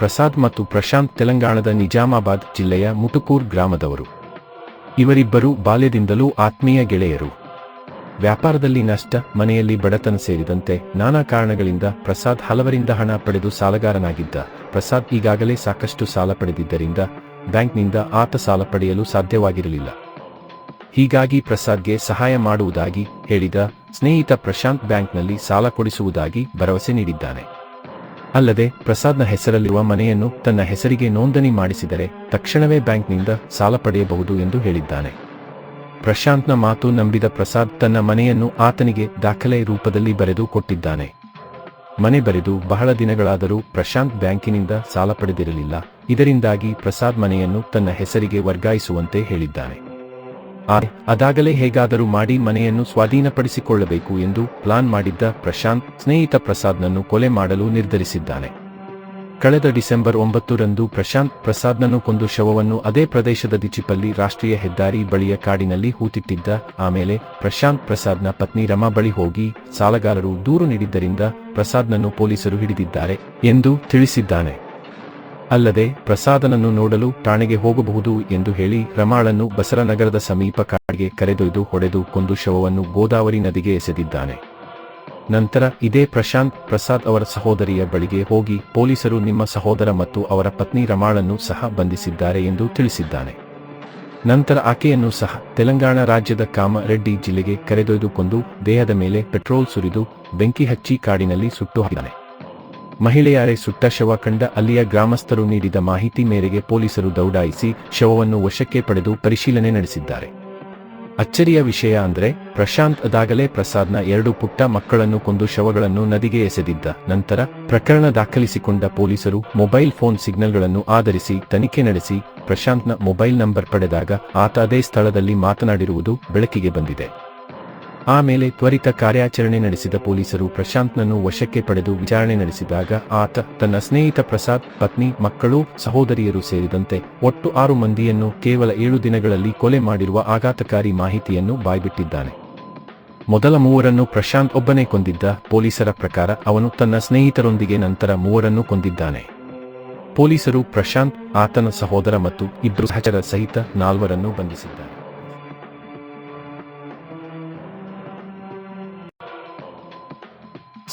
ಪ್ರಸಾದ್ ಮತ್ತು ಪ್ರಶಾಂತ್ ತೆಲಂಗಾಣದ ನಿಜಾಮಾಬಾದ್ ಜಿಲ್ಲೆಯ ಮುಟುಕೂರ್ ಗ್ರಾಮದವರು. ಇವರಿಬ್ಬರು ಬಾಲ್ಯದಿಂದಲೂ ಆತ್ಮೀಯ ಗೆಳೆಯರು. ವ್ಯಾಪಾರದಲ್ಲಿ ನಷ್ಟ, ಮನೆಯಲ್ಲಿ ಬಡತನ ಸೇರಿದಂತೆ ನಾನಾ ಕಾರಣಗಳಿಂದ ಪ್ರಸಾದ್ ಹಲವರಿಂದ ಹಣ ಪಡೆದು ಸಾಲಗಾರನಾಗಿದ್ದ. ಪ್ರಸಾದ್ ಈಗಾಗಲೇ ಸಾಕಷ್ಟು ಸಾಲ ಪಡೆದಿದ್ದರಿಂದ ಬ್ಯಾಂಕ್ನಿಂದ ಆತ ಸಾಲ ಪಡೆಯಲು ಸಾಧ್ಯವಾಗಿರಲಿಲ್ಲ. ಹೀಗಾಗಿ ಪ್ರಸಾದ್ಗೆ ಸಹಾಯ ಮಾಡುವುದಾಗಿ ಹೇಳಿದ ಸ್ನೇಹಿತ ಪ್ರಶಾಂತ್ ಬ್ಯಾಂಕ್ನಲ್ಲಿ ಸಾಲ ಕೊಡಿಸುವುದಾಗಿ ಭರವಸೆ ನೀಡಿದ್ದಾನೆ. ಅಲ್ಲದೆ, ಪ್ರಸಾದ್ನ ಹೆಸರಲ್ಲಿರುವ ಮನೆಯನ್ನು ತನ್ನ ಹೆಸರಿಗೆ ನೋಂದಣಿ ಮಾಡಿಸಿದರೆ ತಕ್ಷಣವೇ ಬ್ಯಾಂಕ್ನಿಂದ ಸಾಲ ಪಡೆಯಬಹುದು ಎಂದು ಹೇಳಿದ್ದಾನೆ. ಪ್ರಶಾಂತ್ನ ಮಾತು ನಂಬಿದ ಪ್ರಸಾದ್ ತನ್ನ ಮನೆಯನ್ನು ಆತನಿಗೆ ದಾಖಲೆ ರೂಪದಲ್ಲಿ ಬರೆದು ಕೊಟ್ಟಿದ್ದಾನೆ. ಮನೆ ಬರೆದು ಬಹಳ ದಿನಗಳಾದರೂ ಪ್ರಶಾಂತ್ ಬ್ಯಾಂಕಿನಿಂದ ಸಾಲ ಪಡೆದಿರಲಿಲ್ಲ. ಇದರಿಂದಾಗಿ ಪ್ರಸಾದ್ ಮನೆಯನ್ನು ತನ್ನ ಹೆಸರಿಗೆ ವರ್ಗಾಯಿಸುವಂತೆ ಹೇಳಿದ್ದಾನೆ. ಆದರೆ ಅದಾಗಲೇ ಹೇಗಾದರೂ ಮಾಡಿ ಮನೆಯನ್ನು ಸ್ವಾಧೀನಪಡಿಸಿಕೊಳ್ಳಬೇಕು ಎಂದು ಪ್ಲಾನ್ ಮಾಡಿದ್ದ ಪ್ರಶಾಂತ್ ಸ್ನೇಹಿತ ಪ್ರಸಾದ್ನನ್ನು ಕೊಲೆ ಮಾಡಲು ನಿರ್ಧರಿಸಿದ್ದಾನೆ. ಕಳೆದ ಡಿಸೆಂಬರ್ ಒಂಬತ್ತರಂದು ಪ್ರಶಾಂತ್ ಪ್ರಸಾದ್ನನ್ನು ಕೊಂದು ಶವವನ್ನು ಅದೇ ಪ್ರದೇಶದ ದಿಚಿಪಲ್ಲಿ ರಾಷ್ಟ್ರೀಯ ಹೆದ್ದಾರಿ ಬಳಿಯ ಕಾಡಿನಲ್ಲಿ ಹೂತಿಟ್ಟಿದ್ದ, ಆಮೇಲೆ ಪ್ರಶಾಂತ್ ಪ್ರಸಾದ್ನ ಪತ್ನಿ ರಮಾ ಬಳಿ ಹೋಗಿ ಸಾಲಗಾರರು ದೂರು ನೀಡಿದ್ದರಿಂದ ಪ್ರಸಾದ್ನನ್ನು ಪೊಲೀಸರು ಹಿಡಿದಿದ್ದಾರೆ ಎಂದು ತಿಳಿಸಿದ್ದಾನೆ. ಅಲ್ಲದೆ ಪ್ರಸಾದನನ್ನು ನೋಡಲು ಠಾಣೆಗೆ ಹೋಗಬಹುದು ಎಂದು ಹೇಳಿ ರಮಾಳನ್ನು ಬಸರನಗರದ ಸಮೀಪ ಕಾಡಿಗೆ ಕರೆದೊಯ್ದು ಹೊಡೆದು ಕೊಂದು ಶವವನ್ನು ಗೋದಾವರಿ ನದಿಗೆ ಎಸೆದಿದ್ದಾನೆ. ನಂತರ ಇದೇ ಪ್ರಶಾಂತ್ ಪ್ರಸಾದ್ ಅವರ ಸಹೋದರಿಯ ಬಳಿಗೆ ಹೋಗಿ ಪೊಲೀಸರು ನಿಮ್ಮ ಸಹೋದರ ಮತ್ತು ಅವರ ಪತ್ನಿ ರಮಾಳನ್ನು ಸಹ ಬಂಧಿಸಿದ್ದಾರೆ ಎಂದು ತಿಳಿಸಿದ್ದಾನೆ. ನಂತರ ಆಕೆಯನ್ನು ಸಹ ತೆಲಂಗಾಣ ರಾಜ್ಯದ ಕಾಮರೆಡ್ಡಿ ಜಿಲ್ಲೆಗೆ ಕರೆದೊಯ್ದುಕೊಂಡು ದೇಹದ ಮೇಲೆ ಪೆಟ್ರೋಲ್ ಸುರಿದು ಬೆಂಕಿ ಹಚ್ಚಿ ಕಾಡಿನಲ್ಲಿ ಸುಟ್ಟು ಹಾಕಿದ್ದಾನೆ. ಮಹಿಳೆಯಾರೆ ಸುಟ್ಟ ಶವ ಕಂಡ ಅಲ್ಲಿಯ ಗ್ರಾಮಸ್ಥರು ನೀಡಿದ ಮಾಹಿತಿ ಮೇರೆಗೆ ಪೊಲೀಸರು ದೌಡಾಯಿಸಿ ಶವವನ್ನು ವಶಕ್ಕೆ ಪಡೆದು ಪರಿಶೀಲನೆ ನಡೆಸಿದ್ದಾರೆ. ಅಚ್ಚರಿಯ ವಿಷಯ ಅಂದ್ರೆ ಪ್ರಶಾಂತ್ ಅದಾಗಲೇ ಪ್ರಸಾದ್ನ ಎರಡು ಪುಟ್ಟ ಮಕ್ಕಳನ್ನು ಕೊಂದು ಶವಗಳನ್ನು ನದಿಗೆ ಎಸೆದಿದ್ದ ನಂತರ ಪ್ರಕರಣ ದಾಖಲಿಸಿಕೊಂಡ ಪೊಲೀಸರು ಮೊಬೈಲ್ ಫೋನ್ ಸಿಗ್ನಲ್ಗಳನ್ನು ಆಧರಿಸಿ ತನಿಖೆ ನಡೆಸಿ ಪ್ರಶಾಂತ್ನ ಮೊಬೈಲ್ ನಂಬರ್ ಪಡೆದಾಗ ಆತ ಅದೇ ಸ್ಥಳದಲ್ಲಿ ಮಾತನಾಡಿರುವುದು ಬೆಳಕಿಗೆ ಬಂದಿದೆ. ಆಮೇಲೆ ತ್ವರಿತ ಕಾರ್ಯಾಚರಣೆ ನಡೆಸಿದ ಪೊಲೀಸರು ಪ್ರಶಾಂತ್ನನ್ನು ವಶಕ್ಕೆ ಪಡೆದು ವಿಚಾರಣೆ ನಡೆಸಿದಾಗ ಆತ ತನ್ನ ಸ್ನೇಹಿತ ಪ್ರಸಾದ್, ಪತ್ನಿ, ಮಕ್ಕಳು, ಸಹೋದರಿಯರು ಸೇರಿದಂತೆ ಒಟ್ಟು ಆರು ಮಂದಿಯನ್ನು ಕೇವಲ ಏಳು ದಿನಗಳಲ್ಲಿ ಕೊಲೆ ಮಾಡಿರುವ ಆಘಾತಕಾರಿ ಮಾಹಿತಿಯನ್ನು ಬಾಯ್ಬಿಟ್ಟಿದ್ದಾನೆ. ಮೊದಲ ಮೂವರನ್ನು ಪ್ರಶಾಂತ್ ಒಬ್ಬನೇ ಕೊಂದಿದ್ದ ಪೊಲೀಸರ ಪ್ರಕಾರ ಅವನು ತನ್ನ ಸ್ನೇಹಿತರೊಂದಿಗೆ ನಂತರ ಮೂವರನ್ನು ಕೊಂದಿದ್ದಾನೆ. ಪೊಲೀಸರು ಪ್ರಶಾಂತ್, ಆತನ ಸಹೋದರ ಮತ್ತು ಇಬ್ಬರು ಸಹಚರ ಸಹಿತ ನಾಲ್ವರನ್ನು ಬಂಧಿಸಿದ್ದಾರೆ.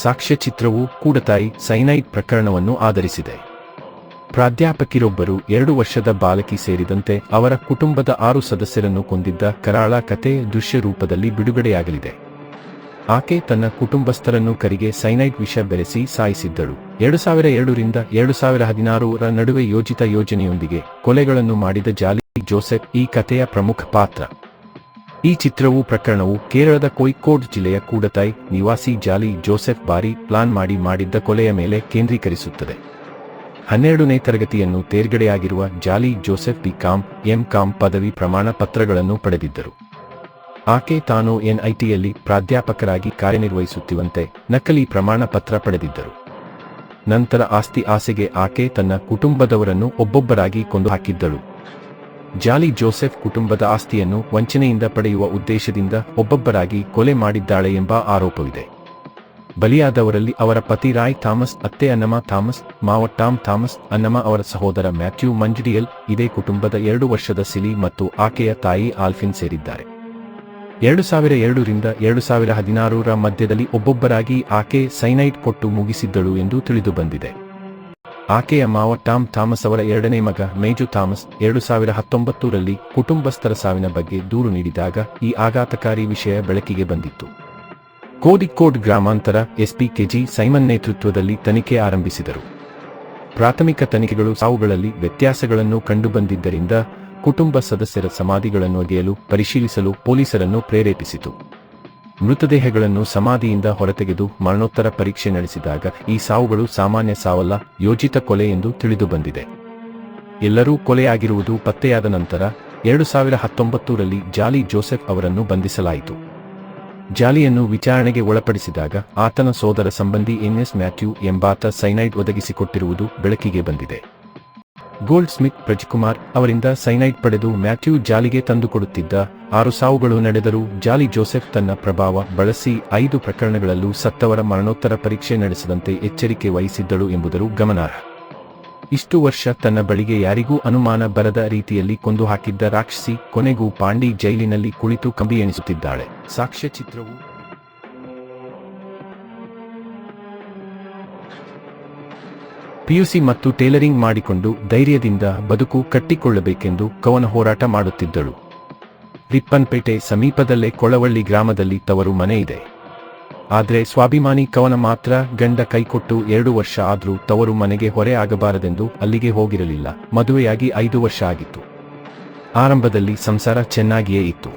ಸಾಕ್ಷ್ಯಚಿತ್ರವು ಕೂಡತಾಯಿ ಸೈನೈಡ್ ಪ್ರಕರಣವನ್ನು ಆಧರಿಸಿದೆ. ಪ್ರಾಧ್ಯಾಪಕಿರೊಬ್ಬರು ಎರಡು ವರ್ಷದ ಬಾಲಕಿ ಸೇರಿದಂತೆ ಅವರ ಕುಟುಂಬದ ಆರು ಸದಸ್ಯರನ್ನು ಕೊಂದಿದ್ದ ಕರಾಳ ಕತೆ ದೃಶ್ಯ ರೂಪದಲ್ಲಿ ಬಿಡುಗಡೆಯಾಗಲಿದೆ. ಆಕೆ ತನ್ನ ಕುಟುಂಬಸ್ಥರನ್ನು ಕರಿಗೆ ಸೈನೈಡ್ ವಿಷ ಬೆರೆಸಿ ಸಾಯಿಸಿದ್ದಳು. ಎರಡು ಸಾವಿರ ಎರಡರಿಂದ ಎರಡು ಸಾವಿರ ಹದಿನಾರರ ನಡುವೆ ಯೋಜಿತ ಯೋಜನೆಯೊಂದಿಗೆ ಕೊಲೆಗಳನ್ನು ಮಾಡಿದ ಜಾಲಿ ಜೋಸೆಫ್ ಈ ಕಥೆಯ ಪ್ರಮುಖ ಪಾತ್ರ. ಈ ಚಿತ್ರವು ಪ್ರಕರಣವು ಕೇರಳದ ಕೊಯ್ಕೋಡ್ ಜಿಲ್ಲೆಯ ಕೂಡತಾಯ್ ನಿವಾಸಿ ಜಾಲಿ ಜೋಸೆಫ್ ಬಾರಿ ಪ್ಲಾನ್ ಮಾಡಿ ಮಾಡಿದ್ದ ಕೊಲೆಯ ಮೇಲೆ ಕೇಂದ್ರೀಕರಿಸುತ್ತದೆ. ಹನ್ನೆರಡನೇ ತರಗತಿಯನ್ನು ತೇರ್ಗಡೆಯಾಗಿರುವ Jolly Joseph B com, M com ಪದವಿ ಪ್ರಮಾಣ ಪತ್ರಗಳನ್ನು ಪಡೆದಿದ್ದರು. ಆಕೆ ತಾನು ಎನ್ಐಟಿಯಲ್ಲಿ ಪ್ರಾಧ್ಯಾಪಕರಾಗಿ ಕಾರ್ಯನಿರ್ವಹಿಸುತ್ತಿರುವಂತೆ ನಕಲಿ ಪ್ರಮಾಣ ಪತ್ರ ಪಡೆದಿದ್ದರು. ನಂತರ ಆಸ್ತಿ ಆಸೆಗೆ ಆಕೆ ತನ್ನ ಕುಟುಂಬದವರನ್ನು ಒಬ್ಬೊಬ್ಬರಾಗಿ ಕೊಂದು ಹಾಕಿದ್ದಳು ಜಾಲಿ ಜೋಸೆಫ್ ಕುಟುಂಬದ ಆಸ್ತಿಯನ್ನು ವಂಚನೆಯಿಂದ ಪಡೆಯುವ ಉದ್ದೇಶದಿಂದ ಒಬ್ಬೊಬ್ಬರಾಗಿ ಕೊಲೆ ಮಾಡಿದ್ದಾಳೆ ಎಂಬ ಆರೋಪವಿದೆ. ಬಲಿಯಾದವರಲ್ಲಿ ಅವರ ಪತಿ ರಾಯ್ ಥಾಮಸ್, ಅತ್ತೆ ಅನ್ನಮ ಥಾಮಸ್, ಮಾವ ಟಾಮ್ ಥಾಮಸ್, ಅನ್ನಮ ಅವರ ಸಹೋದರ ಮ್ಯಾಥ್ಯೂ ಮಂಜುಡಿಯಲ್ ಇದೇ ಕುಟುಂಬದ ಎರಡು ವರ್ಷದ ಸಿಲಿ ಮತ್ತು ಆಕೆಯ ತಾಯಿ ಆಲ್ಫಿನ್ ಸೇರಿದ್ದಾರೆ. ಎರಡು ಸಾವಿರ ಎರಡರಿಂದ ಎರಡು ಸಾವಿರ ಹದಿನಾರರ ಮಧ್ಯದಲ್ಲಿ ಒಬ್ಬೊಬ್ಬರಾಗಿ ಆಕೆ ಸೈನೈಟ್ ಕೊಟ್ಟು ಮುಗಿಸಿದ್ದಳು ಎಂದು ತಿಳಿದುಬಂದಿದೆ ಆಕೆಯ ಮಾವ ಟಾಮ್ ಥಾಮಸ್ ಅವರ ಎರಡನೇ ಮಗ ಮೇಜು ಥಾಮಸ್ ಎರಡು ಸಾವಿರ ಹತ್ತೊಂಬತ್ತರಲ್ಲಿ ಕುಟುಂಬಸ್ಥರ ಸಾವಿನ ಬಗ್ಗೆ ದೂರು ನೀಡಿದಾಗ ಈ ಆಘಾತಕಾರಿ ವಿಷಯ ಬೆಳಕಿಗೆ ಬಂದಿತ್ತು. ಕೋಡಿಕೋಡ್ ಗ್ರಾಮಾಂತರ ಎಸ್ಪಿ ಕೆಜಿ ಸೈಮನ್ ನೇತೃತ್ವದಲ್ಲಿ ತನಿಖೆ ಆರಂಭಿಸಿದರು. ಪ್ರಾಥಮಿಕ ತನಿಖೆಗಳು ಸಾವುಗಳಲ್ಲಿ ವ್ಯತ್ಯಾಸಗಳನ್ನು ಕಂಡುಬಂದಿದ್ದರಿಂದ ಕುಟುಂಬ ಸದಸ್ಯರ ಸಮಾಧಿಗಳನ್ನು ಅಗೆಯಲು ಪರಿಶೀಲಿಸಲು ಪೊಲೀಸರನ್ನು ಪ್ರೇರೇಪಿಸಿತು. ಮೃತದೇಹಗಳನ್ನು ಸಮಾಧಿಯಿಂದ ಹೊರತೆಗೆದು ಮರಣೋತ್ತರ ಪರೀಕ್ಷೆ ನಡೆಸಿದಾಗ ಈ ಸಾವುಗಳು ಸಾಮಾನ್ಯ ಸಾವಲ್ಲ, ಯೋಜಿತ ಕೊಲೆ ಎಂದು ತಿಳಿದುಬಂದಿದೆ. ಎಲ್ಲರೂ ಕೊಲೆಯಾಗಿರುವುದು ಪತ್ತೆಯಾದ ನಂತರ ಎರಡು ಸಾವಿರ ಹತ್ತೊಂಬತ್ತರಲ್ಲಿ ಜಾಲಿ ಜೋಸೆಫ್ ಅವರನ್ನು ಬಂಧಿಸಲಾಯಿತು. ಜಾಲಿಯನ್ನು ವಿಚಾರಣೆಗೆ ಒಳಪಡಿಸಿದಾಗ ಆತನ ಸೋದರ ಸಂಬಂಧಿ ಎನ್ಎಸ್ ಮ್ಯಾಥ್ಯೂ ಎಂಬಾತ ಸೈನೈಡ್ ಒದಗಿಸಿಕೊಟ್ಟಿರುವುದು ಬೆಳಕಿಗೆ ಬಂದಿದೆ. ಗೋಲ್ಡ್ ಸ್ಮಿತ್ ಪ್ರಜ್ಕುಮಾರ್ ಅವರಿಂದ ಸೈನೈಟ್ ಪಡೆದು ಮ್ಯಾಥ್ಯೂ ಜಾಲಿಗೆ ತಂದುಕೊಡುತ್ತಿದ್ದ ಆರು ಸಾವುಗಳು ನಡೆದರೂ ಜಾಲಿ ಜೋಸೆಫ್ ತನ್ನ ಪ್ರಭಾವ ಬಳಸಿ ಐದು ಪ್ರಕರಣಗಳಲ್ಲೂ ಸತ್ತವರ ಮರಣೋತ್ತರ ಪರೀಕ್ಷೆ ನಡೆಸದಂತೆ ಎಚ್ಚರಿಕೆ ವಹಿಸಿದ್ದಳು ಎಂಬುದರು ಗಮನಾರ್ಹ. ಇಷ್ಟು ವರ್ಷ ತನ್ನ ಬಳಿಗೆ ಯಾರಿಗೂ ಅನುಮಾನ ಬರದ ರೀತಿಯಲ್ಲಿ ಕೊಂದು ಹಾಕಿದ್ದ ರಾಕ್ಷಸಿ ಕೊನೆಗೂ ಪಾಂಡಿ ಜೈಲಿನಲ್ಲಿ ಕುಳಿತು ಕಂಬಿ ಎಣಿಸುತ್ತಿದ್ದಾಳೆ ಸಾಕ್ಷ್ಯ ಪಿಯುಸಿ ಮತ್ತು ಟೇಲರಿಂಗ್ ಮಾಡಿಕೊಂಡು ಧೈರ್ಯದಿಂದ ಬದುಕು ಕಟ್ಟಿಕೊಳ್ಳಬೇಕೆಂದು ಕವನ ಹೋರಾಟ ಮಾಡುತ್ತಿದ್ದಳು. ರಿಪ್ಪನ್ಪೇಟೆ ಸಮೀಪದಲ್ಲೇ ಕೊಳವಳ್ಳಿ ಗ್ರಾಮದಲ್ಲಿ ತವರು ಮನೆ ಇದೆ. ಆದರೆ ಸ್ವಾಭಿಮಾನಿ ಕವನ ಮಾತ್ರ ಗಂಡ ಕೈಕೊಟ್ಟು ಎರಡು ವರ್ಷ ಆದರೂ ತವರು ಮನೆಗೆ ಹೊರೆ ಆಗಬಾರದೆಂದು ಅಲ್ಲಿಗೆ ಹೋಗಿರಲಿಲ್ಲ. ಮದುವೆಯಾಗಿ ಐದು ವರ್ಷ ಆಗಿತ್ತು. ಆರಂಭದಲ್ಲಿ ಸಂಸಾರ ಚೆನ್ನಾಗಿಯೇ ಇತ್ತು.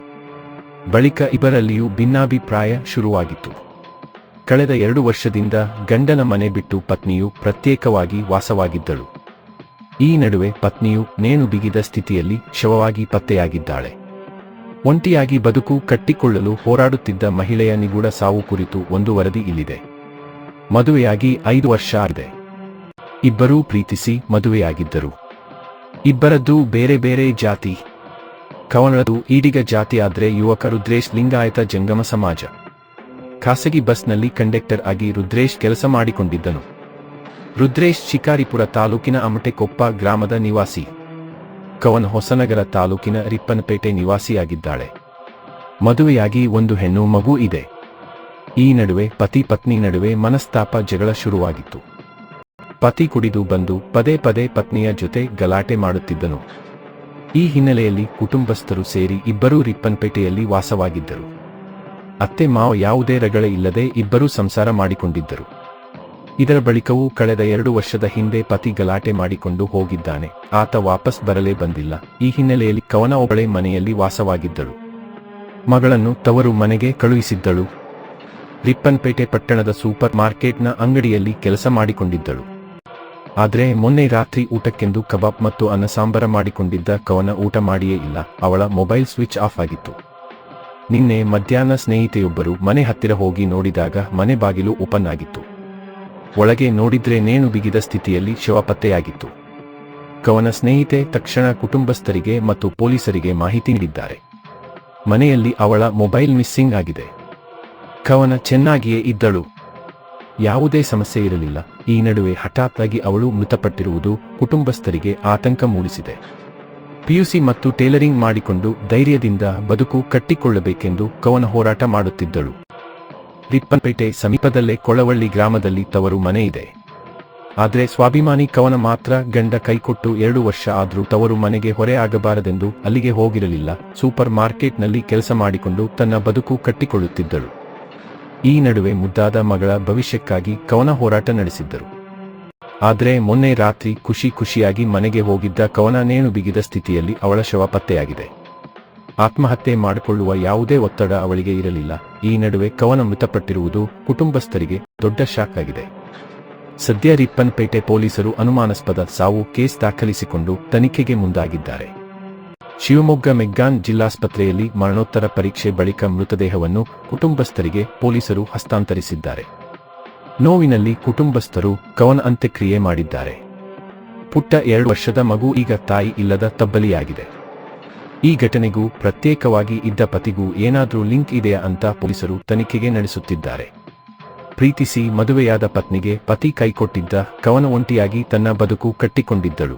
ಬಳಿಕ ಇಬ್ಬರಲ್ಲಿಯೂ ಭಿನ್ನಾಭಿಪ್ರಾಯ ಶುರುವಾಗಿತ್ತು. ಕಳೆದ ಎರಡು ವರ್ಷದಿಂದ ಗಂಡನ ಮನೆ ಬಿಟ್ಟು ಪತ್ನಿಯು ಪ್ರತ್ಯೇಕವಾಗಿ ವಾಸವಾಗಿದ್ದಳು. ಈ ನಡುವೆ ಪತ್ನಿಯು ನೇಣು ಬಿಗಿದ ಸ್ಥಿತಿಯಲ್ಲಿ ಶವವಾಗಿ ಪತ್ತೆಯಾಗಿದ್ದಾಳೆ. ಒಂಟಿಯಾಗಿ ಬದುಕು ಕಟ್ಟಿಕೊಳ್ಳಲು ಹೋರಾಡುತ್ತಿದ್ದ ಮಹಿಳೆಯ ನಿಗೂಢ ಸಾವು ಕುರಿತು ಒಂದು ವರದಿ ಇಲ್ಲಿದೆ. ಮದುವೆಯಾಗಿ ಐದು ವರ್ಷ ಆಗಿದೆ. ಇಬ್ಬರೂ ಪ್ರೀತಿಸಿ ಮದುವೆಯಾಗಿದ್ದರು. ಇಬ್ಬರದ್ದು ಬೇರೆ ಬೇರೆ ಜಾತಿ. ಕವನದು ಈಡಿಗ ಜಾತಿಯಾದ್ರೆ ಯುವಕ ರುದ್ರೇಶ್ ಲಿಂಗಾಯತ ಜಂಗಮ ಸಮಾಜ. ಖಾಸಗಿ ಬಸ್ನಲ್ಲಿ ಕಂಡಕ್ಟರ್ ಆಗಿ ರುದ್ರೇಶ್ ಕೆಲಸ ಮಾಡಿಕೊಂಡಿದ್ದನು. ರುದ್ರೇಶ್ ಶಿಕಾರಿಪುರ ತಾಲೂಕಿನ ಅಮಟೆಕೊಪ್ಪ ಗ್ರಾಮದ ನಿವಾಸಿ. ಕವನ್ ಹೊಸನಗರ ತಾಲೂಕಿನ ರಿಪ್ಪನಪೇಟೆ ನಿವಾಸಿಯಾಗಿದ್ದಾಳೆ. ಮದುವೆಯಾಗಿ ಒಂದು ಹೆಣ್ಣು ಮಗು ಇದೆ. ಈ ನಡುವೆ ಪತಿ ಪತ್ನಿ ನಡುವೆ ಮನಸ್ತಾಪ ಜಗಳ ಶುರುವಾಗಿತ್ತು. ಪತಿ ಕುಡಿದು ಬಂದು ಪದೇ ಪದೇ ಪತ್ನಿಯ ಜೊತೆ ಗಲಾಟೆ ಮಾಡುತ್ತಿದ್ದನು. ಈ ಹಿನ್ನೆಲೆಯಲ್ಲಿ ಕುಟುಂಬಸ್ಥರು ಸೇರಿ ಇಬ್ಬರೂ ರಿಪ್ಪನ್ಪೇಟೆಯಲ್ಲಿ ವಾಸವಾಗಿದ್ದರು. ಅತ್ತೆ ಮಾವ ಯಾವುದೇ ರಗಳೆ ಇಲ್ಲದೆ ಇಬ್ಬರೂ ಸಂಸಾರ ಮಾಡಿಕೊಂಡಿದ್ದರು. ಇದರ ಬಳಿಕವೂ ಕಳೆದ ಎರಡು ವರ್ಷದ ಹಿಂದೆ ಪತಿ ಗಲಾಟೆ ಮಾಡಿಕೊಂಡು ಹೋಗಿದ್ದಾನೆ. ಆತ ವಾಪಸ್ ಬರಲೇ ಬಂದಿಲ್ಲ. ಈ ಹಿನ್ನೆಲೆಯಲ್ಲಿ ಕವನ ಒಬಳೆ ಮನೆಯಲ್ಲಿ ವಾಸವಾಗಿದ್ದಳು. ಮಗಳನ್ನು ತವರು ಮನೆಗೆ ಕಳುಹಿಸಿದ್ದಳು. ರಿಪ್ಪನ್ಪೇಟೆ ಪಟ್ಟಣದ ಸೂಪರ್ ಮಾರ್ಕೆಟ್ನ ಅಂಗಡಿಯಲ್ಲಿ ಕೆಲಸ ಮಾಡಿಕೊಂಡಿದ್ದಳು. ಆದರೆ ಮೊನ್ನೆ ರಾತ್ರಿ ಊಟಕ್ಕೆಂದು ಕಬಾಬ್ ಮತ್ತು ಅನ್ನ ಸಾಂಬಾರ ಮಾಡಿಕೊಂಡಿದ್ದ ಕವನ ಊಟ ಮಾಡಿಯೇ ಇಲ್ಲ. ಅವಳ ಮೊಬೈಲ್ ಸ್ವಿಚ್ ಆಫ್ ಆಗಿತ್ತು. ನಿನ್ನೆ ಮಧ್ಯಾಹ್ನ ಸ್ನೇಹಿತೆಯೊಬ್ಬರು ಮನೆ ಹತ್ತಿರ ಹೋಗಿ ನೋಡಿದಾಗ ಮನೆ ಬಾಗಿಲು ಓಪನ್ ಆಗಿತ್ತು. ಒಳಗೆ ನೋಡಿದ್ರೆ ನೇಣು ಬಿಗಿದ ಸ್ಥಿತಿಯಲ್ಲಿ ಶವ ಪತ್ತೆಯಾಗಿತ್ತು. ಕವನ ಸ್ನೇಹಿತೆ, ತಕ್ಷಣ ಕುಟುಂಬಸ್ಥರಿಗೆ ಮತ್ತು ಪೊಲೀಸರಿಗೆ ಮಾಹಿತಿ ನೀಡಿದ್ದಾರೆ. ಮನೆಯಲ್ಲಿ ಅವಳ ಮೊಬೈಲ್ ಮಿಸ್ಸಿಂಗ್ ಆಗಿದೆ. ಕವನ ಚೆನ್ನಾಗಿಯೇ ಇದ್ದಳು. ಯಾವುದೇ ಸಮಸ್ಯೆ ಇರಲಿಲ್ಲ. ಈ ನಡುವೆ ಹಠಾತ್ತಾಗಿ ಅವಳು ಮೃತಪಟ್ಟಿರುವುದು ಕುಟುಂಬಸ್ಥರಿಗೆ ಆತಂಕ ಮೂಡಿಸಿದೆ. ಪಿಯುಸಿ ಮತ್ತು ಟೇಲರಿಂಗ್ ಮಾಡಿಕೊಂಡು ಧೈರ್ಯದಿಂದ ಬದುಕು ಕಟ್ಟಿಕೊಳ್ಳಬೇಕೆಂದು ಕವನ ಹೋರಾಟ ಮಾಡುತ್ತಿದ್ದಳು. ರಿಪ್ಪನ್ಪೇಟೆ ಸಮೀಪದಲ್ಲೇ ಕೊಳವಳ್ಳಿ ಗ್ರಾಮದಲ್ಲಿ ತವರು ಮನೆ ಇದೆ. ಆದರೆ ಸ್ವಾಭಿಮಾನಿ ಕವನ ಮಾತ್ರ ಗಂಡ ಕೈಕೊಟ್ಟು ಎರಡು ವರ್ಷ ಆದರೂ ತವರು ಮನೆಗೆ ಹೊರೆ ಆಗಬಾರದೆಂದು ಅಲ್ಲಿಗೆ ಹೋಗಿರಲಿಲ್ಲ. ಸೂಪರ್ ಮಾರ್ಕೆಟ್ನಲ್ಲಿ ಕೆಲಸ ಮಾಡಿಕೊಂಡು ತನ್ನ ಬದುಕು ಕಟ್ಟಿಕೊಳ್ಳುತ್ತಿದ್ದಳು. ಈ ನಡುವೆ ಮುದ್ದಾದ ಮಗಳ ಭವಿಷ್ಯಕ್ಕಾಗಿ ಕವನ ಹೋರಾಟ ನಡೆಸಿದ್ದರು. ಆದ್ರೆ ಮೊನ್ನೆ ರಾತ್ರಿ ಖುಷಿ ಖುಷಿಯಾಗಿ ಮನೆಗೆ ಹೋಗಿದ್ದ ಕವನ ನೇಣು ಬಿಗಿದ ಸ್ಥಿತಿಯಲ್ಲಿ ಅವಳ ಶವ ಪತ್ತೆಯಾಗಿದೆ. ಆತ್ಮಹತ್ಯೆ ಮಾಡಿಕೊಳ್ಳುವ ಯಾವುದೇ ಒತ್ತಡ ಅವಳಿಗೆ ಇರಲಿಲ್ಲ. ಈ ನಡುವೆ ಕವನ ಮೃತಪಟ್ಟಿರುವುದು ಕುಟುಂಬಸ್ಥರಿಗೆ ದೊಡ್ಡ ಶಾಕ್ ಆಗಿದೆ. ಸದ್ಯ ರಿಪ್ಪನ್ಪೇಟೆ ಪೊಲೀಸರು ಅನುಮಾನಾಸ್ಪದ ಸಾವು ಕೇಸ್ ದಾಖಲಿಸಿಕೊಂಡು ತನಿಖೆಗೆ ಮುಂದಾಗಿದ್ದಾರೆ. ಶಿವಮೊಗ್ಗ ಮೆಗ್ಗಾನ್ ಜಿಲ್ಲಾಸ್ಪತ್ರೆಯಲ್ಲಿ ಮರಣೋತ್ತರ ಪರೀಕ್ಷೆ ಬಳಿಕ ಮೃತದೇಹವನ್ನು ಕುಟುಂಬಸ್ಥರಿಗೆ ಪೊಲೀಸರು ಹಸ್ತಾಂತರಿಸಿದ್ದಾರೆ. ನೋವಿನಲ್ಲಿ ಕುಟುಂಬಸ್ಥರು ಕವನ ಅಂತ್ಯಕ್ರಿಯೆ ಮಾಡಿದ್ದಾರೆ. ಪುಟ್ಟ ಎರಡು ವರ್ಷದ ಮಗು ಈಗ ತಾಯಿ ಇಲ್ಲದ ತಬ್ಬಲಿಯಾಗಿದೆ. ಈ ಘಟನೆಗೂ ಪ್ರತ್ಯೇಕವಾಗಿ ಇದ್ದ ಪತಿಗೂ ಏನಾದರೂ ಲಿಂಕ್ ಇದೆಯಾ ಅಂತ ಪೊಲೀಸರು ತನಿಖೆಗೆ ನಡೆಸುತ್ತಿದ್ದಾರೆ. ಪ್ರೀತಿಸಿ ಮದುವೆಯಾದ ಪತ್ನಿಗೆ ಪತಿ ಕೈಕೊಟ್ಟಿದ್ದ ಕವನ ಒಂಟಿಯಾಗಿ ತನ್ನ ಬದುಕು ಕಟ್ಟಿಕೊಂಡಿದ್ದಳು.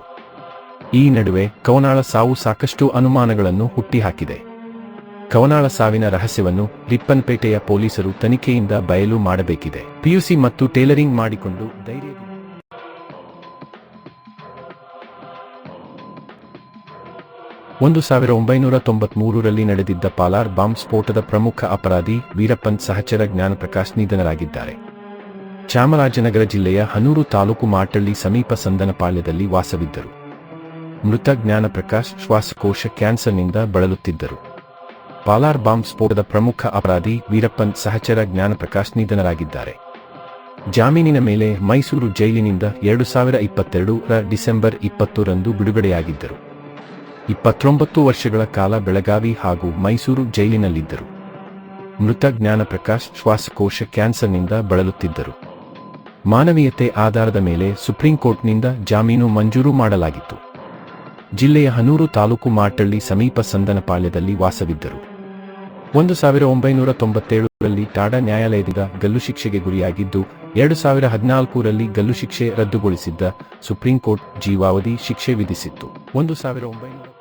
ಈ ನಡುವೆ ಕವನಾಳ ಸಾವು ಸಾಕಷ್ಟು ಅನುಮಾನಗಳನ್ನು ಹುಟ್ಟಿಹಾಕಿದೆ. ಕವನಾಳ ಸಾವಿನ ರಹಸ್ಯವನ್ನು ರಿಪ್ಪನ್ಪೇಟೆಯ ಪೊಲೀಸರು ತನಿಖೆಯಿಂದ ಬಯಲು ಮಾಡಬೇಕಿದೆ. ಪಿಯುಸಿ ಮತ್ತು ಟೇಲರಿಂಗ್ ಮಾಡಿಕೊಂಡು ಧೈರ್ಯ ಒಂದು ಸಾವಿರ ಒಂಬೈನೂರ ತೊಂಬತ್ಮೂರರಲ್ಲಿ ನಡೆದಿದ್ದ ಪಾಲಾರ್ ಬಾಂಬ್ ಸ್ಫೋಟದ ಪ್ರಮುಖ ಅಪರಾಧಿ ವೀರಪ್ಪನ್ ಸಹಚರ ಜ್ಞಾನಪ್ರಕಾಶ್ ನಿಧನರಾಗಿದ್ದಾರೆ. ಚಾಮರಾಜನಗರ ಜಿಲ್ಲೆಯ ಹನೂರು ತಾಲೂಕು ಮಾಟಳ್ಳಿ ಸಮೀಪ ಸಂದನಪಾಳ್ಯದಲ್ಲಿ ವಾಸವಿದ್ದರು. ಮೃತ ಜ್ಞಾನಪ್ರಕಾಶ್ ಶ್ವಾಸಕೋಶ ಕ್ಯಾನ್ಸರ್ನಿಂದ ಬಳಲುತ್ತಿದ್ದರು. ಪಾಲಾರ್ ಬಾಂಬ್ ಸ್ಫೋಟದ ಪ್ರಮುಖ ಅಪರಾಧಿ ವೀರಪ್ಪನ್ ಸಹಚರ ಜ್ಞಾನಪ್ರಕಾಶ್ ನಿಧನರಾಗಿದ್ದಾರೆ. ಜಾಮೀನಿನ ಮೇಲೆ ಮೈಸೂರು ಜೈಲಿನಿಂದ ಎರಡು ಸಾವಿರ ರ ಡಿಸೆಂಬರ್ ಇಪ್ಪತ್ತರಂದು ಬಿಡುಗಡೆಯಾಗಿದ್ದರು. ಇಪ್ಪತ್ತೊಂಬತ್ತು ವರ್ಷಗಳ ಕಾಲ ಬೆಳಗಾವಿ ಹಾಗೂ ಮೈಸೂರು ಜೈಲಿನಲ್ಲಿದ್ದರು. ಮೃತ ಜ್ಞಾನಪ್ರಕಾಶ್ ಶ್ವಾಸಕೋಶ ಕ್ಯಾನ್ಸರ್ನಿಂದ ಬಳಲುತ್ತಿದ್ದರು. ಮಾನವೀಯತೆ ಆಧಾರದ ಮೇಲೆ ಸುಪ್ರೀಂ ಕೋರ್ಟ್ನಿಂದ ಜಾಮೀನು ಮಂಜೂರು ಮಾಡಲಾಗಿತ್ತು. ಜಿಲ್ಲೆಯ ಹನೂರು ತಾಲೂಕು ಮಾಟಳ್ಳಿ ಸಮೀಪ ಸಂದನಪಾಳ್ಯದಲ್ಲಿ ವಾಸವಿದ್ದರು. ಒಂದು ಸಾವಿರ ಒಂಬೈನೂರ ತೊಂಬತ್ತೇಳರಲ್ಲಿ ಟಾಡಾ ನ್ಯಾಯಾಲಯದಿಂದ ಗಲ್ಲು ಶಿಕ್ಷೆಗೆ ಗುರಿಯಾಗಿದ್ದು, ಎರಡು ಸಾವಿರ ಹದಿನಾಲ್ಕರಲ್ಲಿ ಗಲ್ಲು ಶಿಕ್ಷೆ ರದ್ದುಗೊಳಿಸಿದ್ದ ಸುಪ್ರೀಂ ಕೋರ್ಟ್ ಜೀವಾವಧಿ ಶಿಕ್ಷೆ ವಿಧಿಸಿತ್ತು. ಒಂದು ಸಾವಿರ ಒಂಬೈನೂರ